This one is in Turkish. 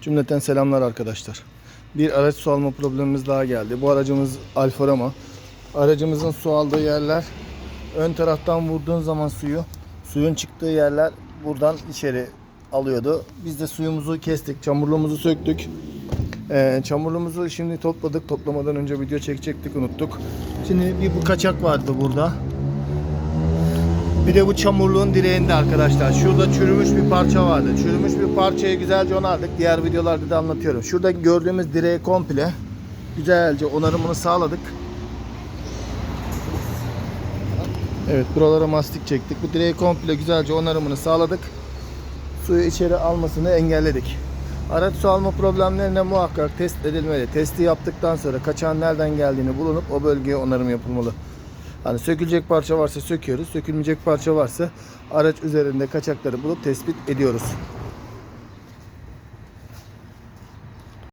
Cümleten selamlar arkadaşlar. Bir araç su alma problemimiz daha geldi. Bu aracımız Alfa Romeo. Aracımızın su aldığı yerler ön taraftan vurduğun zaman suyu, suyun çıktığı yerler buradan içeri alıyordu. Biz de suyumuzu kestik, çamurluğumuzu söktük. Ee, çamurluğumuzu şimdi topladık. Toplamadan önce video çekecektik, unuttuk. Şimdi bir bu kaçak vardı burada. Bir de bu çamurluğun direğinde arkadaşlar. Şurada çürümüş bir parça vardı. Çürümüş bir parçayı güzelce onardık. Diğer videolarda da anlatıyorum. Şurada gördüğümüz direği komple güzelce onarımını sağladık. Evet buralara mastik çektik. Bu direği komple güzelce onarımını sağladık. Suyu içeri almasını engelledik. Araç su alma problemlerine muhakkak test edilmeli. Testi yaptıktan sonra kaçağın nereden geldiğini bulunup o bölgeye onarım yapılmalı. Hani sökülecek parça varsa söküyoruz. Sökülmeyecek parça varsa araç üzerinde kaçakları bulup tespit ediyoruz.